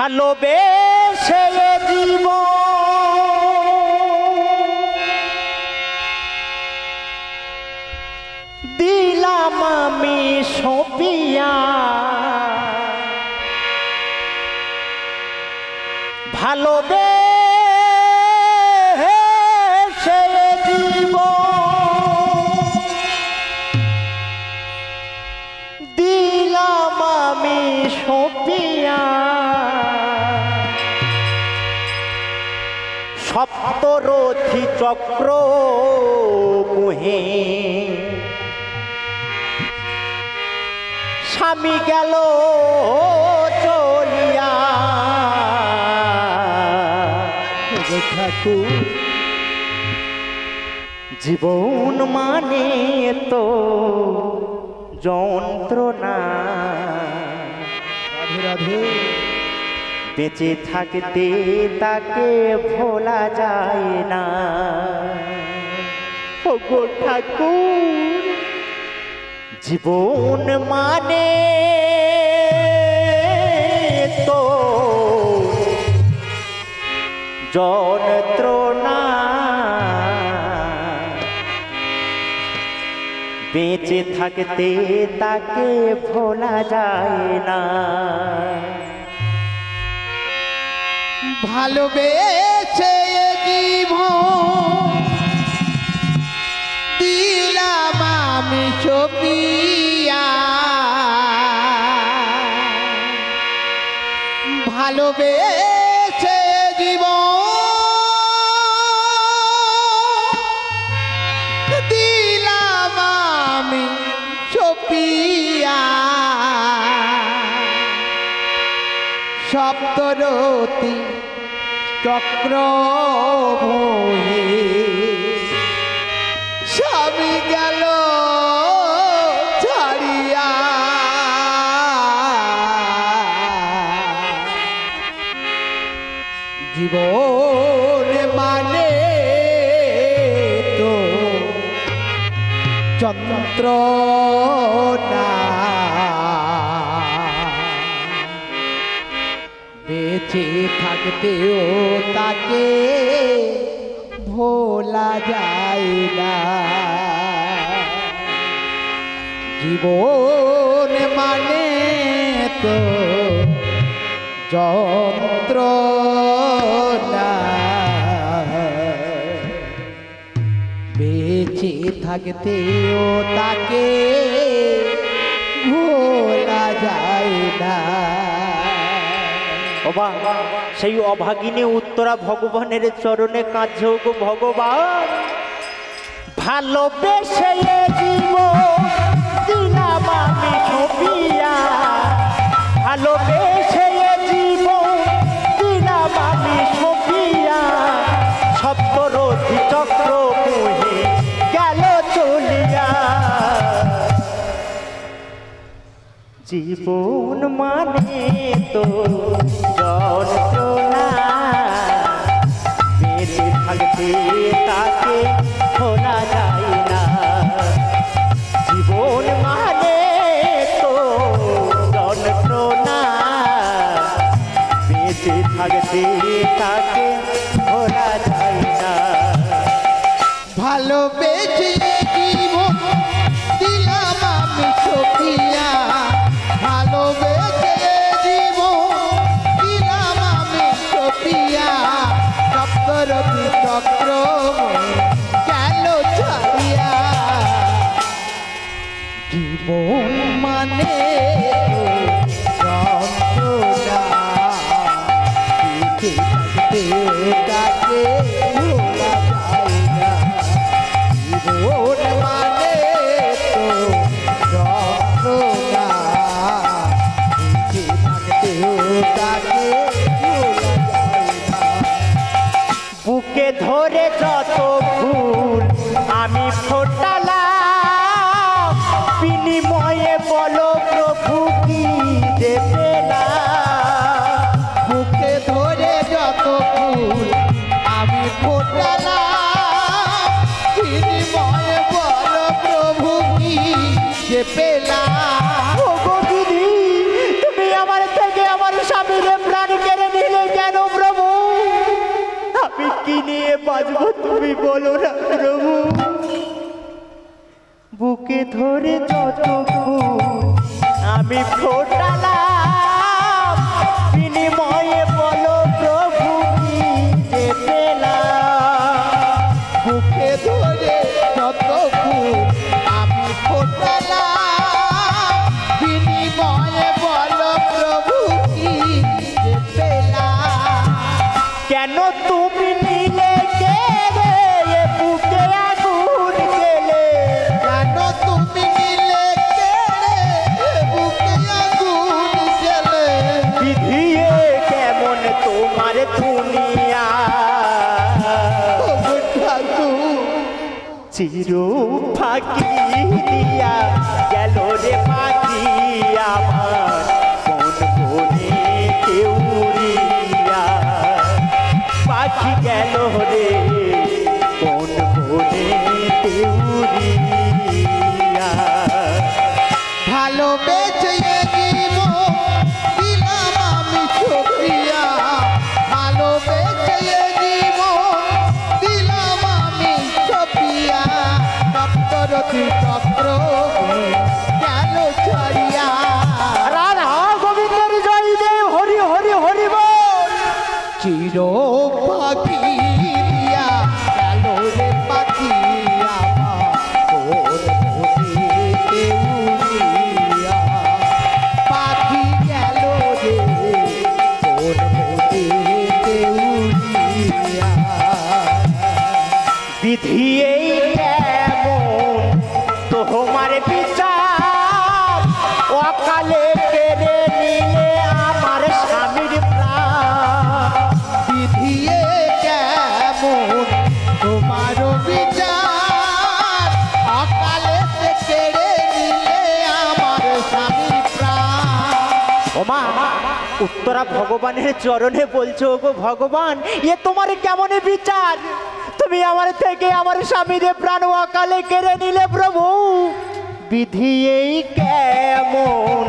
ভালোবেসে জীব দিলাম আমি সপিয়া। ভালোবেসে সপ্তরথি চক্র মুহে। স্বামী গেল চলিয়া। ঠাকুর জীবন মানে তো যন্ত্রণা। রাধে রাধে। বেঁচে থাকতে তাকে ভোলা যায় না। ওগো ঠাকুর, জীবন মানে তো। যন্ত্রণা বেঁচে থাকতে তাকে ভোলা যায় না। ভালোবেসে জীব দিলাম আমি ছবিয়া। ভালোবেসে জীব দিলাম আমি ছবিয়া। সপ্তরতি চক্র মোহে স্বামী গেল ছাড়িয়া। জীবন মানে তো চন্দ্র বেঁচে থাকতেও তাকে ভোলা যায় না। জীবন মানে তো যন্ত্র বেঁচে থাকতেও তাকে ভোলা যায় না। বাবা সেই অভাগিনী উত্তরা ভগবানের চরণে কাঁদছে গো ভগবান, ভালোবেসে ছবিয়া সপ্তরথি চক্র জীবন মানে তো যন্ত্রণা বলো প্রভু। বুকে ধরে যত আমি ফোটালাম, বিনিময়ে বলো প্রভু কি যে পেলাম বুকে ধরে যত আমি ফোটালাম, বিনিময়ে বলো প্রভু কি কেন তুমি ফাঁকি দিয়া গেল রে পাখি আমার। কোন কোনে কেউরিয়া পাখি গেল রে তোমার বিচার। অকালে কেড়ে নিলে ওমা, উত্তরা ভগবানের চরণে বলছো গো ভগবান, এ তোমার কেমন বিচার? তুমি আমার থেকে আমার স্বামীর প্রাণ অকালে কেড়ে নিলে প্রভু। বিধি এই কেমন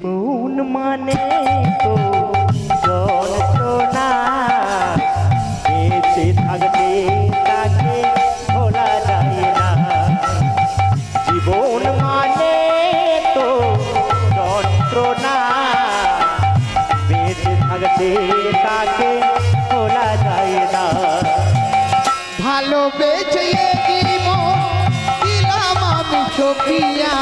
জীবন মানে তো যন্ত্রণা বেঁচে থাকতে তাকে ভোলা যায় না। জীবন মানে তো যন্ত্রণা বেঁচে থাকতে তাকে ভোলা যায় না। ভালোবেসে জীব দিলাম আমি সখিয়া।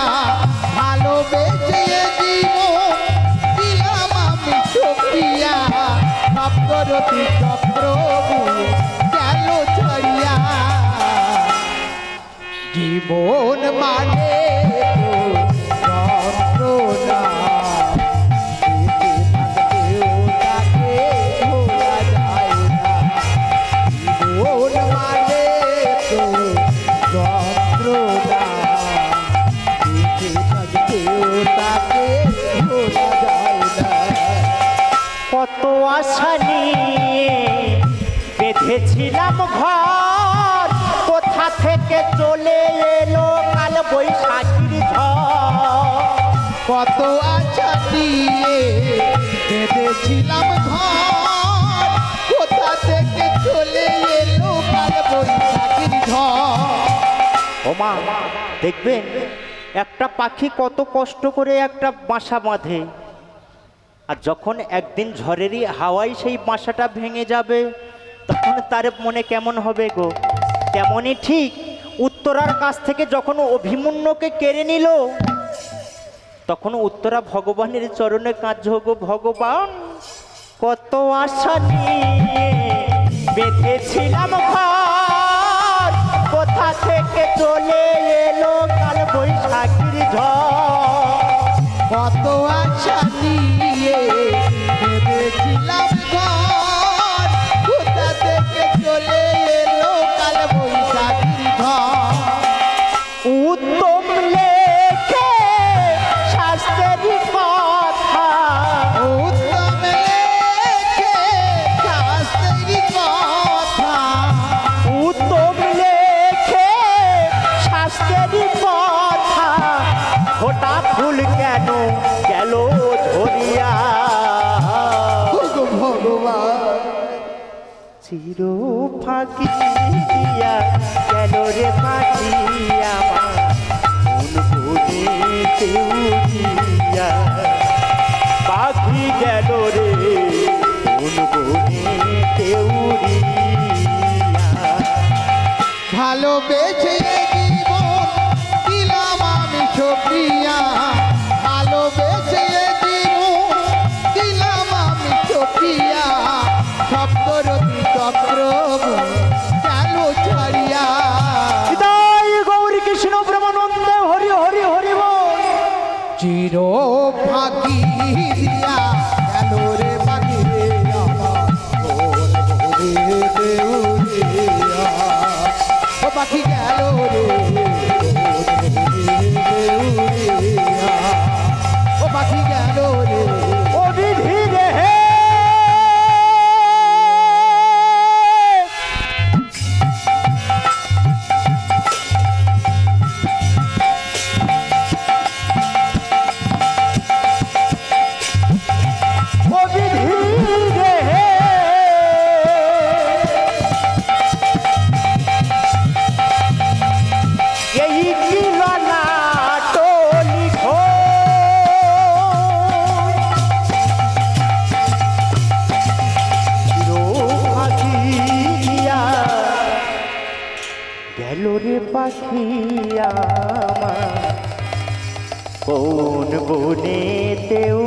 সপ্তরতি চক্র গেল ছড়িয়া জীবন মানে বেঁধেছিলাম ঘর। কোথা থেকে চলে এলো কাল বৈশাখীর ঝড়? কত আশা দিয়ে বেঁধেছিলাম ঘর। কোথা থেকে চলে এলো কাল বৈশাখীর ঝড়? ওমা দেখবেন একটা পাখি কত কষ্ট করে একটা বাসা বাঁধে। আর যখন একদিন ঝড়েরই হাওয়ায় সেই বাসাটা ভেঙে যাবে তার মনে কেমন হবে গো? তেমনই ঠিক। উত্তরার কাছ থেকে যখন অভিমন্যুকে কেড়ে নিল, তখন উত্তরা ভগবানের চরণে কাজ গো ভগবান, কত আশা নিয়ে বেঁধেছিলাম কোথা থেকে চলে এলো কাল বৈশাখীর ঝড়? কত আশা চির ফাঁকি দিয়া গেল রে পাখি আমার? বনেতে উড়িয়া পাখি গেল রে? কোন বনেতে উড়িয়া। ভালোবেসে জীবন দিলাম আমি সক্রিয়া ভালোবেসে জীবন দিলাম আমি সক্রিয়া চক্র গেল ছাড়িয়া। গৌরী কৃষ্ণ ব্রহ্মানন্দ হরি হরি হরি চির ফাঁকি দিয়া গেল রে পাখি রে আমার। কোন পাখি গেল রে। পাখিয়া কোন বনে তেউরি